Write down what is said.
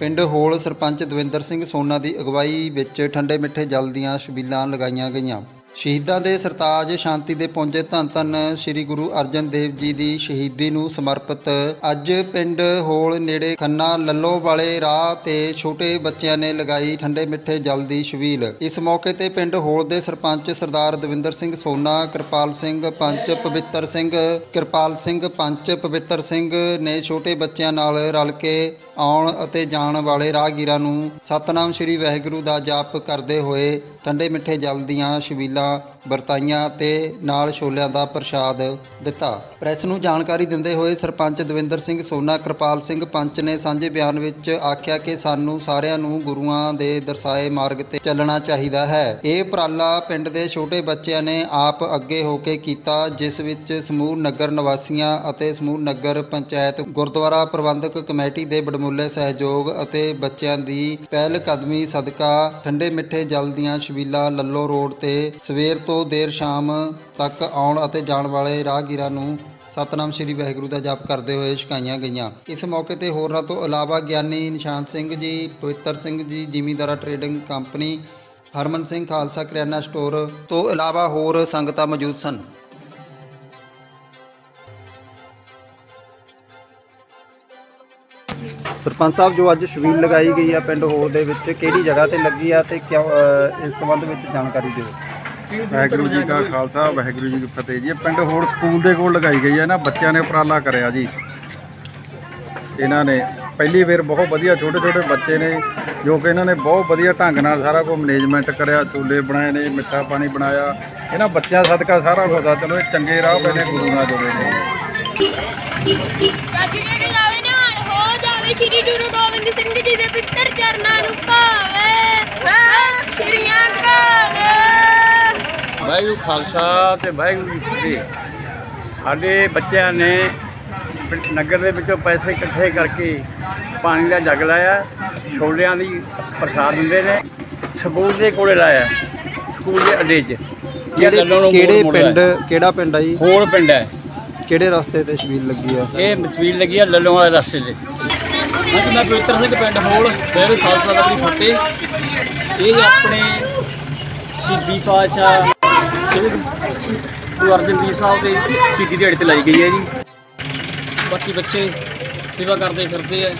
ਪਿੰਡ ਹੋਲ ਸਰਪੰਚ ਦਵਿੰਦਰ ਸਿੰਘ ਸੋਨਾ ਦੀ ਅਗਵਾਈ ਵਿੱਚ ਠੰਡੇ ਮਿੱਠੇ ਜਲ ਦੀਆਂ ਛਬੀਲਾਂ ਲਗਾਈਆਂ ਗਈਆਂ। ਸ਼ਹੀਦਾਂ ਦੇ ਸਰਤਾਜ ਸ਼ਾਂਤੀ ਦੇ ਪੁੰਜੇ ਧੰਨ ਧੰਨ ਸ੍ਰੀ ਗੁਰੂ ਅਰਜਨ ਦੇਵ ਜੀ ਦੀ ਸ਼ਹੀਦੀ ਨੂੰ ਸਮਰਪਿਤ ਅੱਜ ਪਿੰਡ ਹੋਲ ਨੇੜੇ ਖੰਨਾ ਲੱਲੋ ਵਾਲੇ ਰਾਹ ਤੇ ਛੋਟੇ ਬੱਚਿਆਂ ਨੇ ਲਗਾਈ ਠੰਡੇ ਮਿੱਠੇ ਜਲ ਦੀ ਛਬੀਲ ਇਸ ਮੌਕੇ ਤੇ ਪਿੰਡ ਹੋਲ ਦੇ ਸਰਪੰਚ ਸਰਦਾਰ ਦਵਿੰਦਰ ਸਿੰਘ ਸੋਨਾ, ਕਿਰਪਾਲ ਸਿੰਘ ਪੰਚ ਪਵਿੱਤਰ ਸਿੰਘ, ਕਿਰਪਾਲ ਸਿੰਘ ਪੰਚ ਪਵਿੱਤਰ ਸਿੰਘ ਨੇ ਛੋਟੇ ਬੱਚਿਆਂ ਨਾਲ ਰਲ ਕੇ ਆਉਣ ਅਤੇ ਜਾਣ ਵਾਲੇ ਰਾਹਗੀਰਾਂ ਨੂੰ ਸਤਨਾਮ ਸ੍ਰੀ ਵਾਹਿਗੁਰੂ ਦਾ ਜਾਪ ਕਰਦੇ ਹੋਏ ਠੰਡੇ ਮਿੱਠੇ ਜਲ ਦੀਆਂ ਛਬੀਲਾਂ ਵਰਤਾਈਆਂ ਤੇ ਨਾਲ ਛੋਲਿਆਂ ਦਾ ਪ੍ਰਸ਼ਾਦ ਦਿੱਤਾ। ਪ੍ਰੈਸ ਨੂੰ ਜਾਣਕਾਰੀ ਦਿੰਦੇ ਹੋਏ ਸਰਪੰਚ ਦਵਿੰਦਰ ਸਿੰਘ ਸੋਨਾ, ਕਿਰਪਾਲ ਸਿੰਘ ਪੰਚ ਨੇ ਸਾਂਝੇ ਬਿਆਨ ਵਿੱਚ ਆਖਿਆ ਕਿ ਸਾਨੂੰ ਸਾਰਿਆਂ ਨੂੰ ਗੁਰੂਆਂ ਦੇ ਦਰਸਾਏ ਮਾਰਗ ਤੇ ਚੱਲਣਾ ਚਾਹੀਦਾ ਹੈ। ਇਹ ਉਪਰਾਲਾ ਪਿੰਡ ਦੇ ਛੋਟੇ ਬੱਚਿਆਂ ਨੇ ਆਪ ਅੱਗੇ ਹੋ ਕੇ ਕੀਤਾ, ਜਿਸ ਵਿੱਚ ਸਮੂਹ ਨਗਰ ਨਿਵਾਸੀਆਂ ਅਤੇ ਸਮੂਹ ਨਗਰ ਪੰਚਾਇਤ, ਗੁਰਦੁਆਰਾ ਪ੍ਰਬੰਧਕ ਕਮੇਟੀ ਦੇ ਬੜਮੁੱਲੇ ਸਹਿਯੋਗ ਅਤੇ ਬੱਚਿਆਂ ਦੀ ਪਹਿਲ ਕਦਮੀ ਸਦਕਾ ਠੰਡੇ ਮਿੱਠੇ ਜਲ ਦੀਆਂ ਛਬੀਲਾਂ ਲੱਲੋ ਰੋਡ ਤੇ ਸਵੇਰ ਤੋਂ ਦੇਰ ਸ਼ਾਮ ਤੱਕ ਆਉਣ ਅਤੇ ਜਾਣ ਵਾਲੇ ਰਾਹਗੀਰਾਂ ਨੂੰ ਸਤਨਾਮ ਸ੍ਰੀ ਵਾਹਿਗੁਰੂ ਦਾ ਜਪ ਕਰਦੇ ਹੋਏ ਛਕਾਈਆਂ ਗਈਆਂ। ਇਸ ਮੌਕੇ ਤੇ ਹੋਰਨਾਂ ਤੋਂ ਇਲਾਵਾ ਗਿਆਨੀ ਨਿਸ਼ਾਨ ਸਿੰਘ ਜੀ, ਪਵਿੱਤਰ ਸਿੰਘ ਜੀ, ਜ਼ਿਮੀਂਦਾਰਾ ਟਰੇਡਿੰਗ ਕੰਪਨੀ, ਹਰਮਨ ਸਿੰਘ ਖਾਲਸਾ ਕਰਿਆਨਾ ਸਟੋਰ ਤੋਂ ਇਲਾਵਾ ਹੋਰ ਸੰਗਤਾਂ ਮੌਜੂਦ ਸਨ। ਸਰਪੰਚ ਸਾਹਿਬ, ਜੋ ਅੱਜ ਛਬੀਲ ਲਗਾਈ ਗਈ ਆ ਪਿੰਡ ਹੋਰ ਦੇ ਵਿੱਚ, ਕਿਹੜੀ ਜਗ੍ਹਾ ਤੇ ਲੱਗੀ ਆ ਤੇ ਕਿਉਂ ਇਸ ਸੰਬੰਧ ਵਿੱਚ ਜਾਣਕਾਰੀ ਦਿਓ? ਵਾਹਿਗੁਰੂ ਜੀ ਕਾ ਖਾਲਸਾ, ਵਾਹਿਗੁਰੂ ਜੀ ਕੀ ਫਤਿਹ ਜੀ। ਇਹ ਪਿੰਡ ਹੋਰ ਸਕੂਲ ਦੇ ਕੋਲ ਲਗਾਈ ਗਈ ਹੈ ਨਾ, ਬੱਚਿਆਂ ਨੇ ਉਪਰਾਲਾ ਕਰਿਆ ਜੀ। ਇਹਨਾਂ ਨੇ ਪਹਿਲੀ ਵਾਰ ਬਹੁਤ ਵਧੀਆ ਛੋਟੇ ਛੋਟੇ ਬੱਚੇ ਨੇ, ਜੋ ਕਿ ਇਹਨਾਂ ਨੇ ਬਹੁਤ ਵਧੀਆ ਢੰਗ ਨਾਲ ਸਾਰਾ ਕੁਝ ਮੈਨੇਜਮੈਂਟ ਕਰਿਆ ਛੋਲੇ ਬਣਾਏ ਨੇ, ਮਿੱਠਾ ਪਾਣੀ ਬਣਾਇਆ। ਇਹਨਾਂ ਬੱਚਿਆਂ ਸਦਕਾ ਸਾਰਾ ਕੁਝ ਚਲੋ ਇਹ ਚੰਗੇ ਰਾਹ ਪਏ ਨੇ ਗੁਰੂ ਨਾਲ ਜੁੜੇ ਨੇ। ਜੱਜ ਜਿਹੜੇ ਜਾਵੇ ਨਾਲ ਹੋ ਜਾਵੇ, ਸ਼੍ਰੀ ਗੁਰੂ ਗੋਬਿੰਦ ਸਿੰਘ ਜੀ ਦੇ ਪਿੱਤਰ ਚਰਨਾਂ ਨੂੰ ਭਾਵੇ ਸਤਿ ਸ਼੍ਰੀ ਅਕਾਲ ਵਾਹਿਗੁਰੂ ਖਾਲਸਾ ਤੇ ਵਾਹਿਗੁਰੂ ਜੀ ਫਤਿਹ। ਸਾਡੇ ਬੱਚਿਆਂ ਨੇ ਨਗਰ ਦੇ ਵਿੱਚੋਂ ਪੈਸੇ ਇਕੱਠੇ ਕਰਕੇ ਪਾਣੀ ਦਾ ਜੱਗ ਲਾਇਆ ਛੋਲਿਆਂ ਦੀ ਪ੍ਰਸਾਦ ਦਿੰਦੇ ਨੇ ਸਕੂਲ ਦੇ ਕੋਲੇ ਲਾਇਆ ਸਕੂਲ ਦੇ ਅੱਡੇ 'ਚ। ਕਿਹੜੇ ਪਿੰਡ। ਕਿਹੜਾ ਪਿੰਡ ਆ ਜੀ? ਹੋਰ ਪਿੰਡ ਹੈ। ਕਿਹੜੇ ਰਸਤੇ ਤੇ ਛਬੀਲ ਲੱਗੀ ਆ? ਇਹ ਮਸਵੀਲ ਲੱਗੀ ਆ ਲੱਲੋਂ ਵਾਲੇ ਰਸਤੇ ਤੇ। ਹਾਂਜੀ ਮੈਂ ਪਵਿੱਤਰ ਸਿੰਘ ਪਿੰਡ ਹੋਲ ਫਿਰ ਖਾਲਸਾ ਦਾ ਦੀ ਫਤਿਹ। ਇਹ ਆਪਣੇ ਸ਼ਹੀਦੀ ਪਾਤਸ਼ਾਹ ਸ੍ਰੀ ਗੁਰੂ ਅਰਜਨ ਦੇਵ ਸਾਹਿਬ ਦੇ ਸ਼ਹੀਦੀ ਦਿਹਾੜੇ ਤੇ ਲਾਈ ਗਈ ਹੈ ਜੀ। ਬਾਕੀ ਬੱਚੇ ਸੇਵਾ ਕਰਦੇ ਫਿਰਦੇ ਆ।